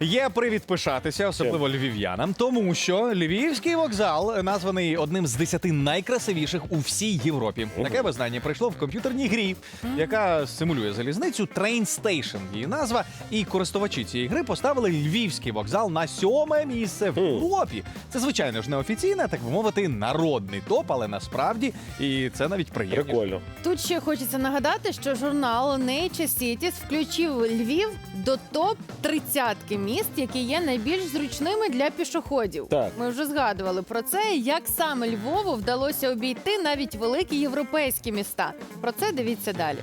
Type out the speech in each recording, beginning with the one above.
Є привід пишатися, особливо львів'янам, тому що львівський вокзал названий одним з десяти найкрасивіших у всій Європі. Таке визнання прийшло в комп'ютерній грі, яка симулює залізницю Train Station. Її назва. І користувачі цієї гри поставили львівський вокзал на сьоме місце в Європі. Це звичайно ж неофіційне, так би мовити, народний топ, але насправді і це навіть приємно. Прикольно. Тут ще хочеться нагадати, що журнал Nature Cities включив Львів до топ 30 міст, які є найбільш зручними для пішоходів. Так. Ми вже згадували про це, як саме Львову вдалося обійти навіть великі європейські міста. Про це дивіться далі.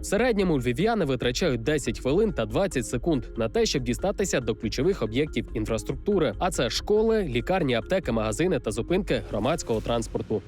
В середньому львів'яни витрачають 10 хвилин та 20 секунд на те, щоб дістатися до ключових об'єктів інфраструктури. А це школи, лікарні, аптеки, магазини та зупинки громадського транспорту.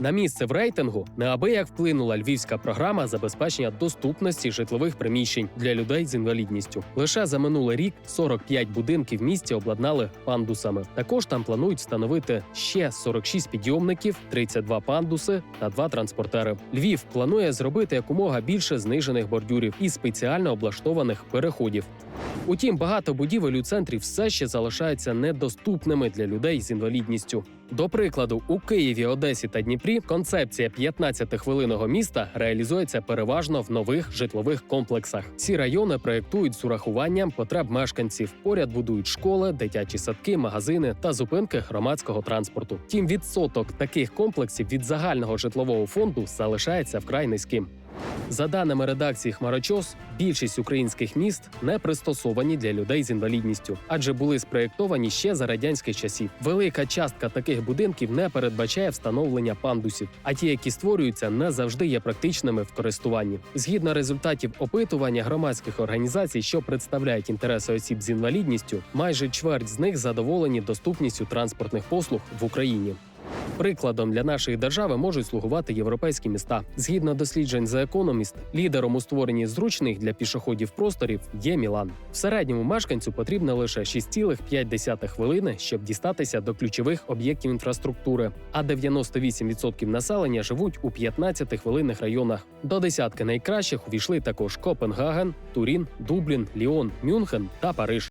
На місце в рейтингу неабияк вплинула львівська програма забезпечення доступності житлових приміщень для людей з інвалідністю. Лише за минулий рік 45 будинків в місті обладнали пандусами. Також там планують встановити ще 46 підйомників, 32 пандуси та 2 транспортери. Львів планує зробити якомога більше знижених бордюрів і спеціально облаштованих переходів. Утім, багато будівель у центрі все ще залишаються недоступними для людей з інвалідністю. До прикладу, у Києві, Одесі та Дніпрі концепція 15-хвилинного міста реалізується переважно в нових житлових комплексах. Ці райони проєктують з урахуванням потреб мешканців. Поряд будують школи, дитячі садки, магазини та зупинки громадського транспорту. Тім відсоток таких комплексів від загального житлового фонду залишається вкрай низьким. За даними редакції Хмарочос, більшість українських міст не пристосовані для людей з інвалідністю, адже були спроєктовані ще за радянських часів. Велика частка таких будинків не передбачає встановлення пандусів, а ті, які створюються, не завжди є практичними в користуванні. Згідно результатів опитування громадських організацій, що представляють інтереси осіб з інвалідністю, майже чверть з них задоволені доступністю транспортних послуг в Україні. Прикладом для нашої держави можуть слугувати європейські міста. Згідно досліджень The Economist, лідером у створенні зручних для пішоходів просторів є Мілан. В середньому мешканцю потрібно лише 6,5 хвилини, щоб дістатися до ключових об'єктів інфраструктури, а 98% населення живуть у 15-хвилинних районах. До десятки найкращих увійшли також Копенгаген, Турін, Дублін, Ліон, Мюнхен та Париж.